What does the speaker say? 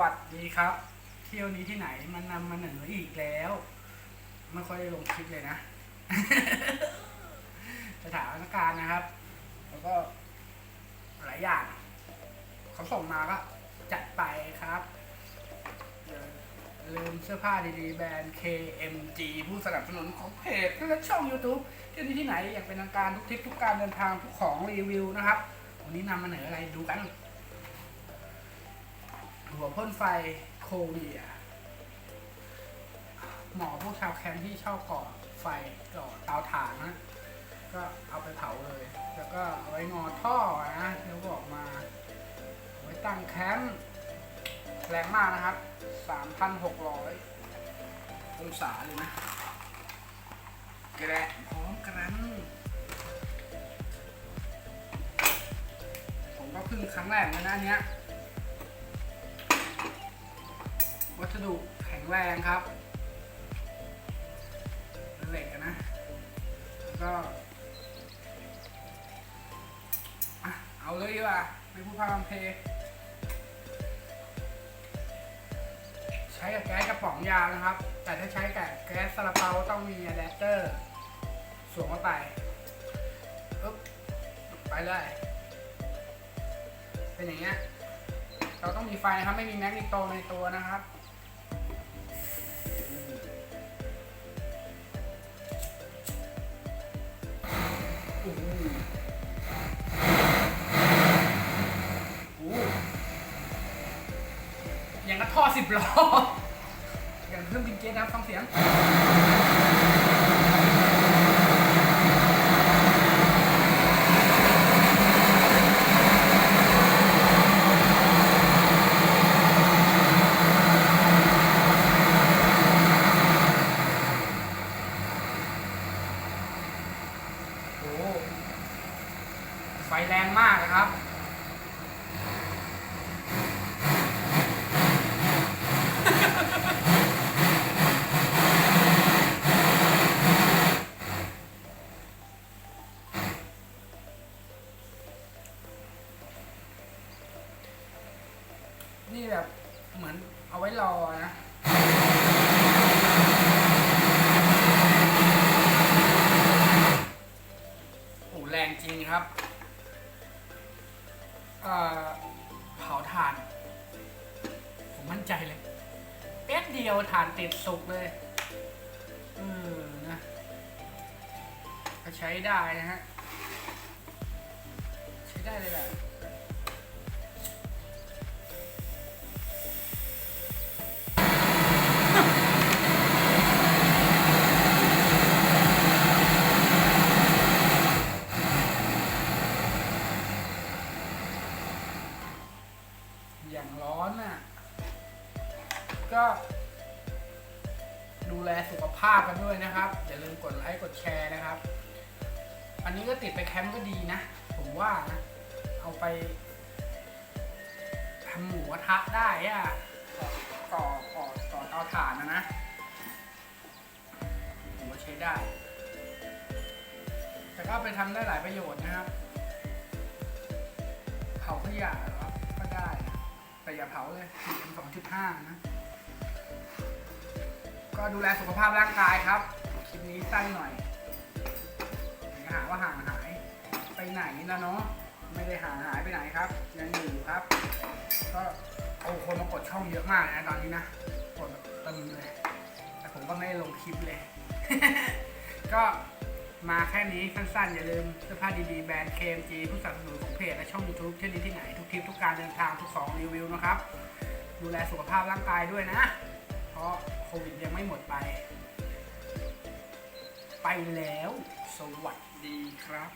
วัสดีครับ เที่ยวนี้ที่ไหนมันนำมาเหนืออีกแล้ว ไม่ค่อยได้ลงคลิปเลยนะ สถานการณ์นะครับ แล้วก็หลายอย่าง เขาส่งมาก็จัดไปครับอย่าลืมเสื้อผ้าดีๆ แบรนด์ KMG ผู้สนับสนุนของเพจและช่อง YouTube เที่ยวนี้ที่ไหนอย่างเป็นทางการทุกทริปทุกการเดินทางทุกของรีวิวนะครับ วันนี้นำมาเหนืออะไรดูกัน หัวพ่นไฟโคเรียหมอพวกชาวแคมป์ที่ชอบก่อไฟก่อเตาถ่านนะก็เอาไปเผาเลย แล้วก็เอาไว้งอท่อนะที่เขาบอกมาไว้ตั้งแคมป์แรงมากนะครับ 3,600 องศาเลยนะแกะพร้อมกันผมก็เพิ่งครั้งแรกเลยนะอันเนี้ย วัสดุแข็งแรงครับเหล็กนะ แล้วก็เอาเลยดีกว่าไม่พูดพร่ำทำเพลงใช้กับแก๊สกระป๋องยาวนะครับ แต่ถ้าใช้กับแก๊สซาลาเปาต้องมีอะแดปเตอร์สวมเข้าไปปึ๊บไปเลยเป็นอย่างเงี้ยเราต้องมีไฟนะครับ ไม่มีแมกนีโตในตัวนะครับ สิบล้ออย่างเครื่องบินเจ็ตนะฟังเสียงโอ้ไฟแรงมากนะครับ นี่แบบเหมือนเอาไว้รอนะโอ้แรงจริงครับเอ่อเผาถ่าน ผมมั่นใจเลยเป๊ะเดียวถ่านติดสุกเลยเออนะก็ใช้ได้นะฮะ ใช้ได้เลยแหละ อย่างร้อนน่ะ ก็ ดูแลสุขภาพกันด้วยนะครับ อย่าลืมกดไลค์กดแชร์นะครับ อันนี้ก็ติดไปแคมป์ก็ดีนะ ผมว่านะ เอาไปทำหมูกระทะได้อะก่อก่อก่อเตาถ่านนะนะผมว่าใช้ได้ แต่ก็ไปทำได้หลายประโยชน์นะครับ เผาขยะก็ได้นะ แต่อย่าเผาเลย PM 2.5 นะ ก็ดูแลสุขภาพร่างกายครับ คลิปนี้สั้นหน่อยอย่าหาว่าห่างหายไปไหนนะเนาะ ไม่ได้ห่างหายไปไหนครับ ยังอยู่ครับ ก็เอาคนมากดช่องเยอะมากนะตอนนี้นะ กดแบบตึมเลย แต่ผมก็ไม่ได้ลงคลิปเลย ก็ มาแค่นี้สั้นๆ อย่าลืมเสื้อผ้าดีๆ แบรนด์ KMG ผู้สนับสนุนของเพจและช่อง YouTube ที่นี้ที่ไหน ทุกทริปทุกการเดินทางทุกของรีวิวนะครับ ดูแลสุขภาพร่างกายด้วยนะ เพราะโควิดยังไม่หมดไป ไปแล้ว สวัสดีครับ